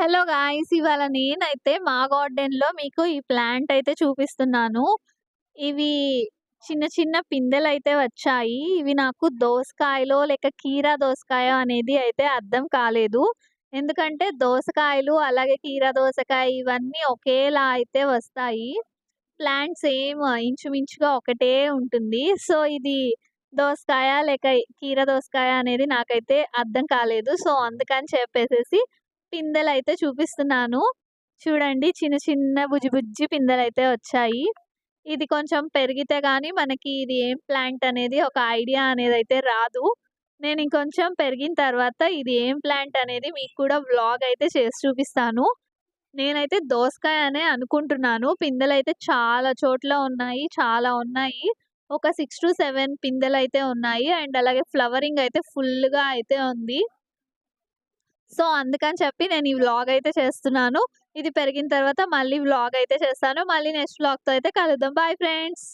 Hello guys! ఇవాళ నేనైతే మా గార్డెన్‌లో మీకు ఈ ప్లాంట్ అయితే చూపిస్తున్నాను. ఇవి చిన్న చిన్న పిందెలు అయితే వచ్చాయి. ఇవి నాకు దోసకాయలో లేక కీరా దోసకాయ అనేది అయితే అర్థం కాలేదు. ఎందుకంటే దోసకాయలు అలాగే కీరా దోసకాయ ఇవన్నీ ఒకేలా అయితే వస్తాయి. ప్లాంట్ సేమ్ ఇంచుమించుగా ఒకటే ఉంటుంది. సో, ఇది దోసకాయ లేక కీర దోసకాయ అనేది నాకైతే అర్థం కాలేదు. సో, అందుకని చెప్పేసేసి పిందెలు అయితే చూపిస్తున్నాను. చూడండి చిన్న చిన్న బుజ్జి బుజ్జి అయితే వచ్చాయి. ఇది కొంచెం పెరిగితే కానీ మనకి ఇది ఏం ప్లాంట్ అనేది ఒక ఐడియా అనేది అయితే రాదు. నేను ఇంకొంచెం పెరిగిన తర్వాత ఇది ఏం ప్లాంట్ అనేది మీకు కూడా వ్లాగ్ అయితే చేసి చూపిస్తాను. నేనైతే దోసకాయ అనే అనుకుంటున్నాను. పిందెలు అయితే చాలా చోట్ల ఉన్నాయి. చాలా ఉన్నాయి. ఒక సిక్స్ టు సెవెన్ పిందెలు అయితే ఉన్నాయి. అండ్ అలాగే ఫ్లవరింగ్ అయితే ఫుల్‌గా అయితే ఉంది. సో, అందుకని చెప్పి నేను ఈ వ్లాగ్ అయితే చేస్తున్నాను. ఇది పెరిగిన తర్వాత మళ్ళీ వ్లాగ్ అయితే చేస్తాను. మళ్ళీ నెక్స్ట్ వ్లాగ్‌తో అయితే కలుద్దాం. Bye friends.